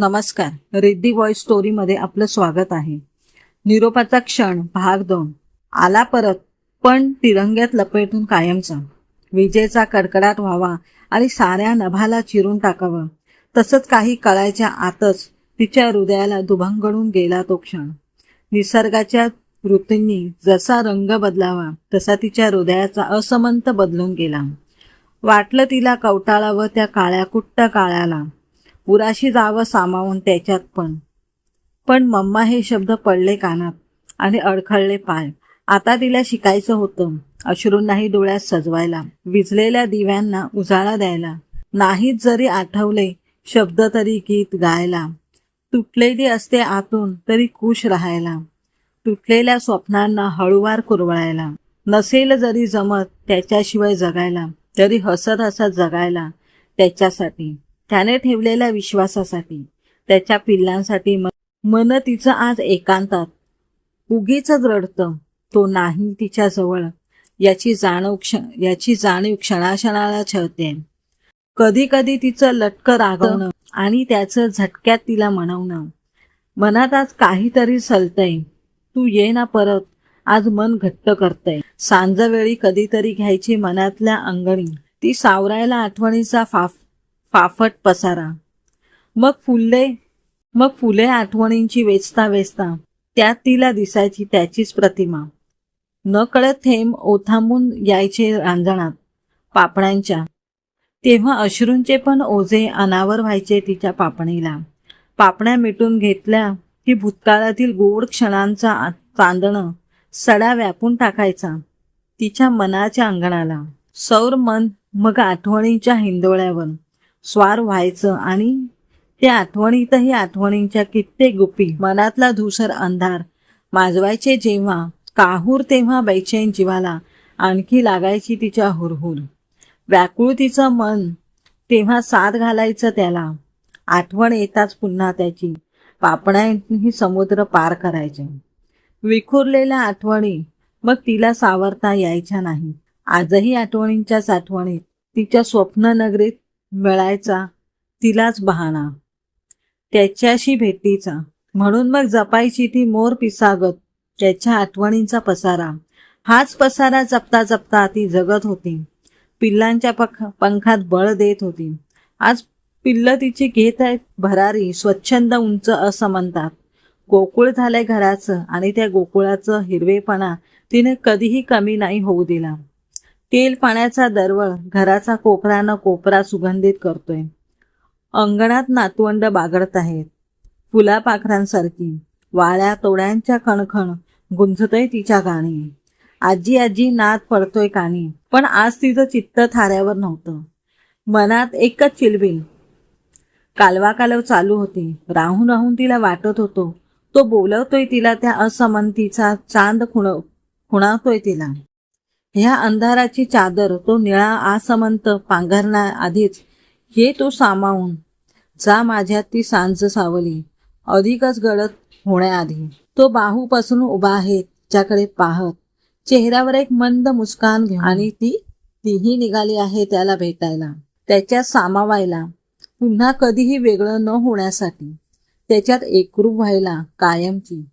नमस्कार. रेड्डी व्हॉइस स्टोरीमध्ये आपलं स्वागत आहे. निरोपाचा क्षण भाग दोन. आला परत पण तिरंग्यात लपेटून कायमचा. विजेचा कडकडाट व्हावा आणि साऱ्या नभाला चिरून टाकावं. तसंच काही कळायच्या आतच तिच्या हृदयाला दुभंगडून गेला तो क्षण. निसर्गाच्या वृत्तींनी जसा रंग बदलावा तसा तिच्या हृदयाचा असमंत बदलून गेला. वाटलं तिला कवटाळावं त्या काळ्या कुट्ट काळ्याला. पुराशी जावं सामावून त्याच्यात पण. पण मम्मा हे शब्द पडले कानात आणि अडखळले पाय. आता तिला शिकायचं होतं. अश्रूंनाही डोळ्यात सजवायला विजलेल्या दिव्यांना उजाळा द्यायला. नाहीत जरी आठवले शब्द तरी गीत गायला. तुटलेली असते आतून तरी खुश राहायला. तुटलेल्या स्वप्नांना हळूवार कुरवळायला. नसेल जरी जमत त्याच्याशिवाय जगायला तरी हसत हसत जगायला त्याच्यासाठी. त्याने ठेवलेल्या विश्वासासाठी त्याच्या पिल्लांसाठी मन तिचं आज एकांतात. उगीच रडतं तो नाही तिच्या जवळ. याची जाणीव क्ष याची जाणीव क्षणाक्षणाला छळते. कधी कधी तिचं लटकं रागवणं आणि त्याचं झटक्यात तिला म्हणवणं. मनात आज काहीतरी सलतय. तू ये ना परत. आज मन घट्ट करतय. सांजवेळी कधीतरी घ्यायची मनातल्या अंगणी. ती सावरायला आठवणीचा फाफ फाफट पसारा. मग फुले मग फुले आठवणींची वेचता वेचता त्यात तिला दिसायची त्याचीच प्रतिमा. न कळत थेंब ओथांबून यायचे रांजणात पापण्यांच्या. तेव्हा अश्रूंचे पण ओझे अनावर व्हायचे तिच्या पापणीला. पापण्या मिटून घेतल्या की भूतकाळातील गोड क्षणांचा चांदणं सडा व्यापून टाकायचा तिच्या मनाच्या अंगणाला. सौर मन मग आठवणींच्या हिंदोळ्यावर. स्वार व्हायचं आणि त्या आठवणीतही आठवणींच्या कित्येक गुपी मनातला धुसर अंधार माजवायचे जेव्हा काहूर तेव्हा बैचैन जीवाला आणखी लागायची तिच्या हुरहुर. व्याकुळ तिचं मन तेव्हा साथ घालायचं त्याला. आठवण येताच पुन्हा त्याची. पापण्यांनी समुद्र पार करायचे. विखुरलेल्या आठवणी मग तिला सावरता यायच्या नाही. आजही आठवणींच्याच आठवणीत तिच्या स्वप्न नगरीत मिळायचा तिलाच बहाणा. त्याच्याशी भेटीचा. म्हणून मग जपायची ती मोर पिसागत त्याच्या आठवणींचा पसारा. हाच पसारा जपता जपता ती जगत होती. पिल्लांच्या पख पंखात बळ देत होती. आज पिल्लं तिची घेत आहेत भरारी स्वच्छंद उंच असं म्हणतात. गोकुळ झालंय घराचं आणि त्या गोकुळाचं हिरवेपणा तिने कधीही कमी नाही होऊ दिला. तेल पाण्याचा दरवळ घराचा कोपरा न कोपरा सुगंधित करतोय. अंगणात नातवंड बागडत आहेत. फुलापाखरांसारखी वाळ्या तोड्यांच्या खणखण गुंजतय तिच्या गाणी. आजी आजी नाद पडतोय काणी पण आज तिचं चित्त थाऱ्यावर नव्हतं. मनात एकच चिलबिल. कालवा कालव चालू होती. राहून राहून तिला वाटत होतो तो बोलवतोय तिला त्या असमंतीचा चांद खुण खुणावतोय तिला. ह्या अंधाराची चादर तो निळा आसमंत पांघरण्याआधीच हे तो सामावून. जा माझ्यात ती सांज सावली. अधिकच गडद होण्याआधी. तो बाहूपासून उभा आहे त्याच्याकडे पाहत. चेहऱ्यावर एक मंद मुस्कान घेऊन. आणि ती तीही निघाली आहे त्याला भेटायला. त्याच्यात सामावायला. पुन्हा कधीही वेगळं न होण्यासाठी. त्याच्यात एकरूप व्हायला कायमची.